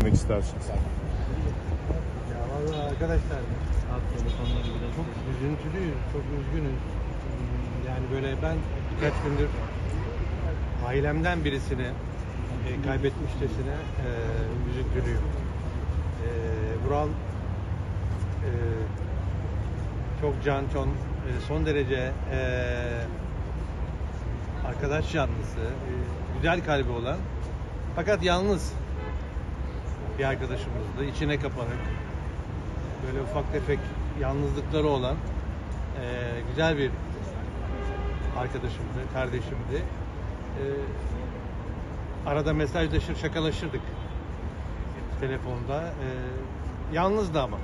demek istersiniz? Ya vallahi arkadaşlar çok üzüntülüyüz, çok üzgünüz. Yani böyle ben birkaç gündür ailemden birisini e, kaybetmişçesine e, üzüntülüyüm. E, Vural e, çok can son, e, son derece e, arkadaş canlısı, e, güzel kalbi olan fakat yalnız bir arkadaşımızdı. İçine kapanık, böyle ufak tefek yalnızlıkları olan eee, güzel bir arkadaşımdı, kardeşimdi. Eee, arada mesajlaşır, şakalaşırdık telefonda. Eee, yalnızdı ama.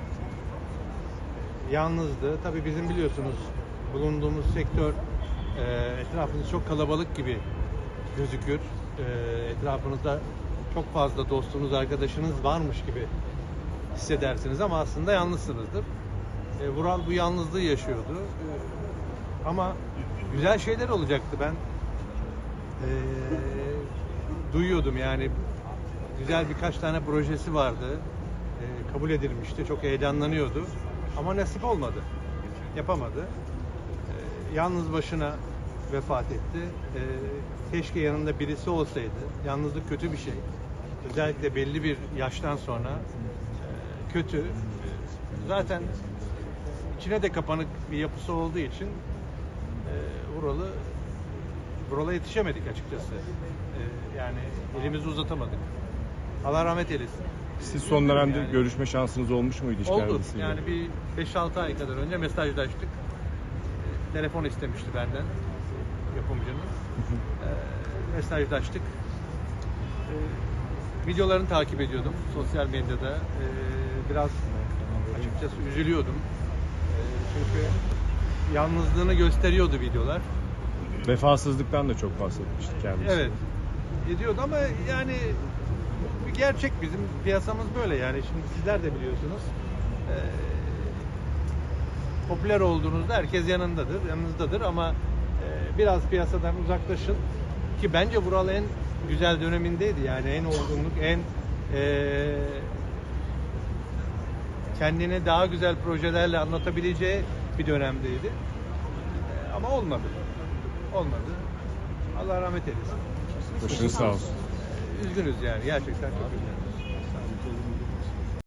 Yalnızdı. Tabii bizim biliyorsunuz bulunduğumuz sektör eee etrafınız çok kalabalık gibi gözükür. Eee etrafınızda çok fazla dostunuz, arkadaşınız varmış gibi hissedersiniz ama aslında yalnızsınızdır. E, Vural bu yalnızlığı yaşıyordu. E, ama güzel şeyler olacaktı ben. e, duyuyordum yani güzel birkaç tane projesi vardı. E, kabul edilmişti. Çok heyecanlanıyordu. Ama nasip olmadı. Yapamadı. E, yalnız başına vefat etti. E, keşke yanında birisi olsaydı. Yalnızlık kötü bir şey. Özellikle belli bir yaştan sonra e, kötü. Zaten içine de kapanık bir yapısı olduğu için e, Vural'ı Vural'a yetişemedik açıkçası. E, yani elimizi uzatamadık. Allah rahmet eylesin. Siz son dönemde Yani- görüşme şansınız olmuş muydu hiç Oldu. kendisiyle? Yani bir 5-6 ay kadar önce mesajlaştık. E, telefon istemişti benden yapımcının. E, mesajlaştık. E, videolarını takip ediyordum sosyal medyada. E, biraz açıkçası üzülüyordum. E, çünkü yalnızlığını gösteriyordu videolar. Vefasızlıktan da çok bahsetmişti kendisi. Evet. Ediyordu ama yani bir gerçek bizim piyasamız böyle yani şimdi sizler de biliyorsunuz. Ee, popüler olduğunuzda herkes yanındadır, yanınızdadır ama e, biraz piyasadan uzaklaşın ki bence Vural en güzel dönemindeydi yani en olgunluk, en e, kendini daha güzel projelerle anlatabileceği bir dönemdeydi. E, ama olmadı. Olmadı. Allah rahmet eylesin. Başınız sağ olsun. Üzgünüz yani gerçekten çok üzgünüz.